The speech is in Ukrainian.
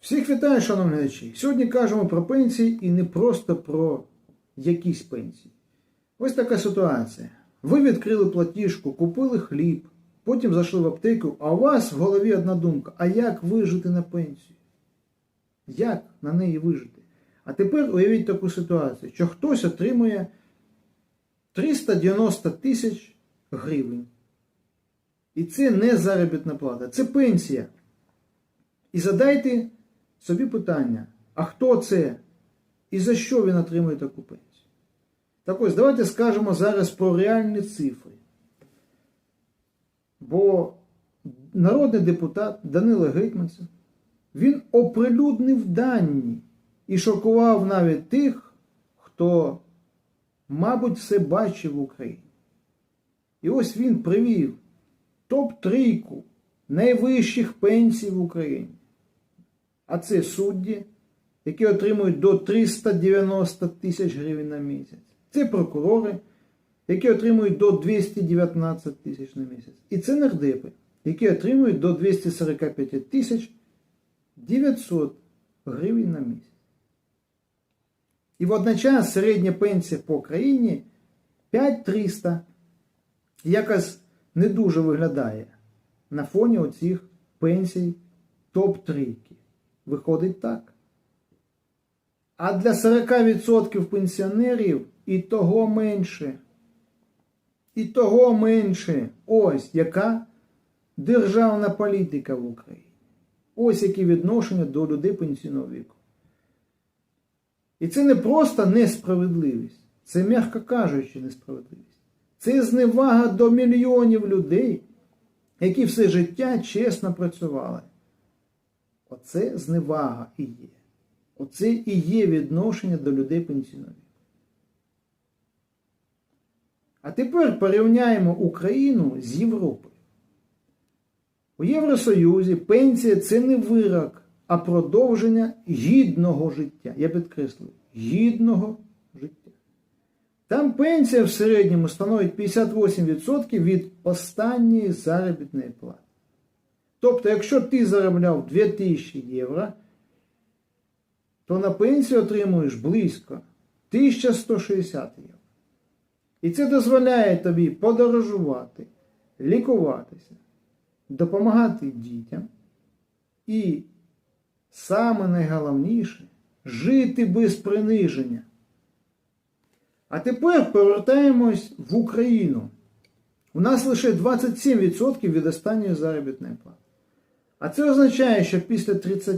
Всіх вітаю, шановні глядачі. Сьогодні кажемо про пенсії і не просто про якісь пенсії. Ось така ситуація. Ви відкрили платіжку, купили хліб, потім зайшли в аптеку, а у вас в голові одна думка: а як вижити на пенсію? Як на неї вижити? А тепер уявіть таку ситуацію, що хтось отримує 390 тисяч гривень. І це не заробітна плата, це пенсія. І задайте собі питання, а хто це? І за що він отримує таку пенсію? Так ось, давайте скажемо зараз про реальні цифри. Бо народний депутат Данило Гетьманцев, він оприлюднив дані і шокував навіть тих, хто, мабуть, все бачив в Україні. І ось він привів топ-трійку найвищих пенсій в Україні. А це судді, які отримують до 390 тисяч гривень на місяць. Це прокурори, які отримують до 219 тисяч на місяць. І це нардепи, які отримують до 245 тисяч 900 гривень на місяць. І водночас середня пенсія по країні 5300 якось не дуже виглядає на фоні оцих пенсій топ-трійки. Виходить так. А для 40% пенсіонерів і того менше. І того менше. Ось яка державна політика в Україні. Ось які відношення до людей пенсійного віку. І це не просто несправедливість, це, м'яко кажучи, несправедливість. Це зневага до мільйонів людей, які все життя чесно працювали. Оце зневага і є. Оце і є відношення до людей пенсійного. А тепер порівняємо Україну з Європою. У Євросоюзі пенсія це не вирок, а продовження гідного життя. Я підкреслюю, гідного життя. Там пенсія в середньому становить 58% від останньої заробітної плати. Тобто, якщо ти заробляв 2000 євро, то на пенсію отримуєш близько 1160 євро. І це дозволяє тобі подорожувати, лікуватися, допомагати дітям і, саме найголовніше, жити без приниження. А тепер повертаємось в Україну. У нас лише 27% від останньої заробітної плати. А це означає, що після 30